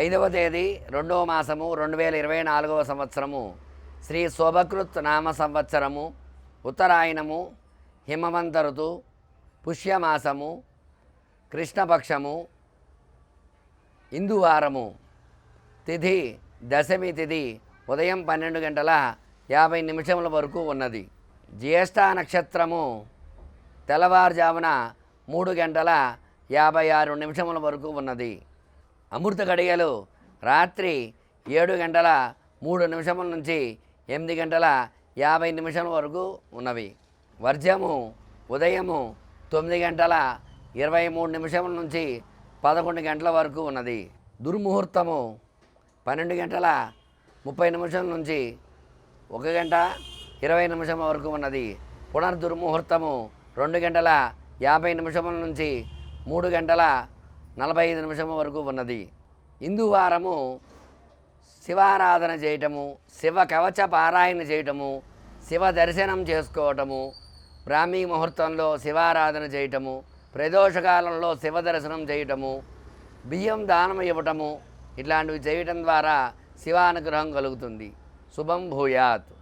ఐదవ తేదీ రెండవ మాసము రెండు వేల ఇరవై నాలుగవ సంవత్సరము. శ్రీ శోభకృత్ నామ సంవత్సరము ఉత్తరాయణము హిమవంత ఋతు పుష్యమాసము కృష్ణపక్షము ఇందువారము. తిథి దశమి తిథి ఉదయం పన్నెండు గంటల యాభై నిమిషముల వరకు ఉన్నది. జ్యేష్ఠ నక్షత్రము తెల్లవారుజామున మూడు గంటల యాభై ఆరు నిమిషముల వరకు ఉన్నది. అమృత గడియలు రాత్రి ఏడు గంటల మూడు నిమిషముల నుంచి ఎనిమిది గంటల యాభై నిమిషాల వరకు ఉన్నవి. వర్జము ఉదయము తొమ్మిది గంటల ఇరవై మూడు నిమిషముల నుంచి పదకొండు గంటల వరకు ఉన్నది. దుర్ముహూర్తము పన్నెండు గంటల ముప్పై నిమిషం నుంచి ఒక గంట ఇరవై నిమిషం వరకు ఉన్నది. పునర్దుర్ముహూర్తము రెండు గంటల యాభై నిమిషముల నుంచి మూడు గంటల నలభై ఐదు నిమిషం వరకు ఉన్నది. హిందువారము శివారాధన చేయటము శివ కవచ పారాయణ చేయటము శివ దర్శనం చేసుకోవటము బ్రాహ్మీ ముహూర్తంలో శివారాధన చేయటము ప్రదోషకాలంలో శివ దర్శనం చేయటము బియ్యం దానం ఇవ్వటము ఇట్లాంటివి చేయటం ద్వారా శివానుగ్రహం కలుగుతుంది. శుభం భూయాత్.